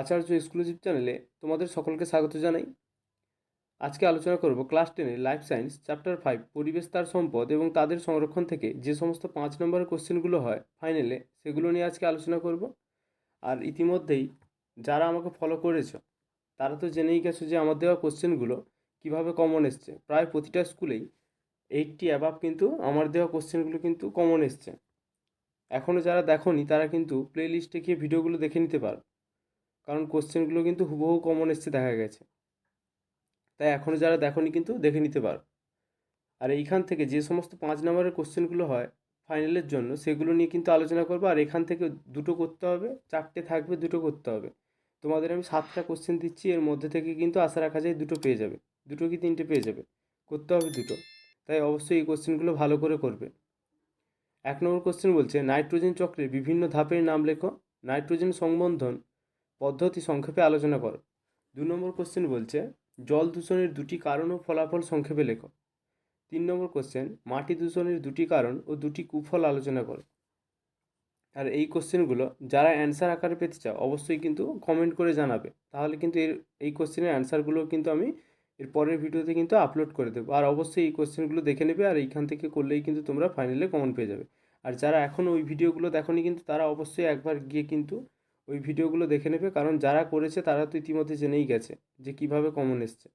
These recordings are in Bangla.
আচার্য এক্সক্লুসিভ চ্যানেলে তোমাদের সকলকে স্বাগত জানাই। আজকে আলোচনা করব ক্লাস টেনের লাইফ সায়েন্স, চ্যাপ্টার ফাইভ, পরিবেশ, তার সম্পদ এবং তাদের সংরক্ষণ থেকে যে সমস্ত পাঁচ নম্বরের কোশ্চেনগুলো হয় ফাইনালে সেগুলো নিয়ে আজকে আলোচনা করব। আর ইতিমধ্যেই যারা আমাকে ফলো করেছ, তারা তো জেনেই গেছো যে আমার দেওয়া কোশ্চেনগুলো কীভাবে কমন এসছে। প্রায় প্রতিটা স্কুলেই এইটটি অ্যাবাভ কিন্তু আমার দেওয়া কোশ্চেনগুলো কিন্তু কমন এসছে। এখনও যারা দেখোনি, তারা কিন্তু প্লে লিস্টে গিয়ে ভিডিওগুলো দেখে নিতে পারো। কারণ কোশ্চেনগুলো কিন্তু হুবহু কমন এসছে, দেখা গেছে। তাই এখনও যারা দেখোনি কিন্তু দেখে নিতে পারো। আর এইখান থেকে যে সমস্ত পাঁচ নম্বরের কোশ্চেনগুলো হয় ফাইনালের জন্য, সেগুলো নিয়ে কিন্তু আলোচনা করব। আর এখান থেকে দুটো করতে হবে, চারটে থাকবে, দুটো করতে হবে। তোমাদের আমি সাতটা কোশ্চেন দিচ্ছি, এর মধ্যে থেকে কিন্তু আশা রাখা যায় দুটো পেয়ে যাবে। দুটো কি তিনটে পেয়ে যাবে? করতে হবে দুটো। তাই অবশ্যই এই কোশ্চেনগুলো ভালো করে করবে। এক নম্বর কোশ্চেন বলছে, নাইট্রোজেন চক্রের বিভিন্ন ধাপের নাম লেখো। নাইট্রোজেন সংবন্ধন পদ্ধতি সংক্ষেপে আলোচনা করো। দু নম্বর কোশ্চেন বলছে, জল দূষণের দুটি কারণ ও ফলাফল সংক্ষেপে লেখো। তিন নম্বর কোশ্চেন মাটি দূষণের দুটি কারণ ও দুটি কুফল আলোচনা করো। আর এই কোশ্চেনগুলো যারা অ্যান্সার আকারে পেতে চাও, অবশ্যই কিন্তু কমেন্ট করে জানাবে। তাহলে কিন্তু এর, এই কোশ্চেনের অ্যান্সারগুলো কিন্তু আমি এর পরের ভিডিওতে কিন্তু আপলোড করে দেবো। আর অবশ্যই এই কোশ্চেনগুলো দেখে নেবে আর এইখান থেকে করলেই কিন্তু তোমরা ফাইনালে কমন পেয়ে যাবে। আর যারা এখনও ওই ভিডিওগুলো দেখোনি কিন্তু তারা অবশ্যই একবার গিয়ে কিন্তু ওই ভিডিওগুলো দেখে নেবে। কারণ যারা করেছে তারা তো ইতিমধ্যে জেনেই গেছে যে কীভাবে কমন এসছে।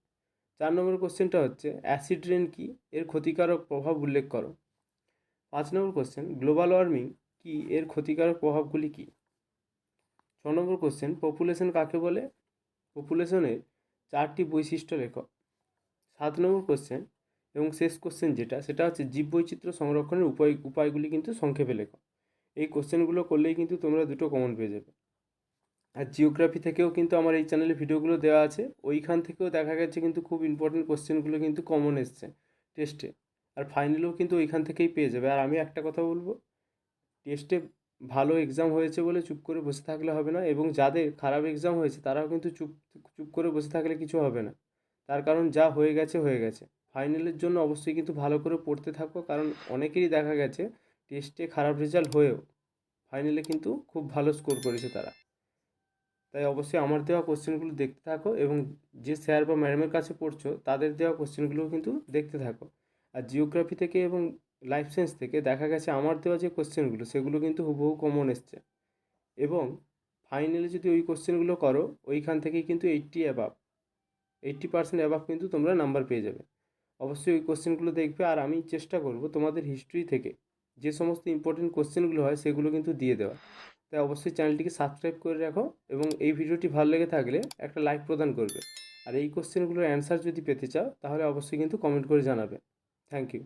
চার নম্বর কোশ্চেনটা হচ্ছে অ্যাসিড রেন কী? এর ক্ষতিকারক প্রভাব উল্লেখ করো। পাঁচ নম্বর কোশ্চেন গ্লোবাল ওয়ার্মিং কী? এর ক্ষতিকারক প্রভাবগুলি কী? ছ নম্বর কোশ্চেন পপুলেশন কাকে বলে? পপুলেশনের চারটি বৈশিষ্ট্য লেখ। সাত নম্বর কোশ্চেন এবং শেষ কোশ্চেন যেটা, সেটা হচ্ছে জীববৈচিত্র্য সংরক্ষণের উপায়, উপায়গুলি কিন্তু সংক্ষেপে লেখো। এই কোশ্চেনগুলো করলেই কিন্তু তোমরা দুটো কমন পেয়ে যাবে। আর জিওগ্রাফি থেকেও কিন্তু আমার এই চ্যানেলে ভিডিওগুলো দেওয়া আছে। ওইখান থেকেও দেখা গেছে কিন্তু খুব ইম্পর্টেন্ট কোশ্চেনগুলো কিন্তু কমন এসছে টেস্টে আর ফাইনালেও কিন্তু ওইখান থেকেই পেয়ে যাবে। আর আমি একটা কথা বলব টেস্টে ভালো এক্সাম হয়েছে বলে চুপ করে বসে থাকলে হবে না এবং যাদের খারাপ এক্সাম হয়েছে তারাও কিন্তু চুপ চুপ করে বসে থাকলে কিছু হবে না। তার কারণ যা হয়ে গেছে হয়ে গেছে। ফাইনালের জন্য অবশ্যই কিন্তু ভালো করে পড়তে থাকো, কারণ অনেকেরই দেখা গেছে টেস্টে খারাপ রেজাল্ট হয়েও ফাইনালে কিন্তু খুব ভালো স্কোর করেছে তারা। তাই অবশ্যই আমার দেওয়া কোশ্চেনগুলো দেখতে থাকো এবং যে স্যার বা ম্যাডামের কাছে পড়ছো, তাদের দেওয়া কোশ্চেনগুলোও কিন্তু দেখতে থাকো। আর জিওগ্রাফি থেকে এবং লাইফ সায়েন্স থেকে দেখা গেছে আমার দেওয়া যে কোশ্চেনগুলো সেগুলো কিন্তু হুবহু কমন এসছে। এবং ফাইনালে যদি ওই কোশ্চেনগুলো করো, ওইখান থেকেই কিন্তু eighty above eighty percent above কিন্তু তোমরা নাম্বার পেয়ে যাবে। অবশ্যই ওই কোশ্চেনগুলো দেখবে আর আমি চেষ্টা করব তোমাদের হিস্ট্রি থেকে যে সমস্ত ইম্পর্টেন্ট কোশ্চেনগুলো হয়, সেগুলো কিন্তু দিয়ে দেওয়া তাই অবশ্যই চ্যানেলটিকে সাবস্ক্রাইব করে রাখো এবং এই ভিডিওটি ভালো লেগে থাকলে একটা লাইক প্রদান করবে। আর এই কোশ্চেনগুলোর অ্যান্সার যদি পেতে চাও, তাহলে অবশ্যই কিন্তু কমেন্ট করে জানাবে। Thank you.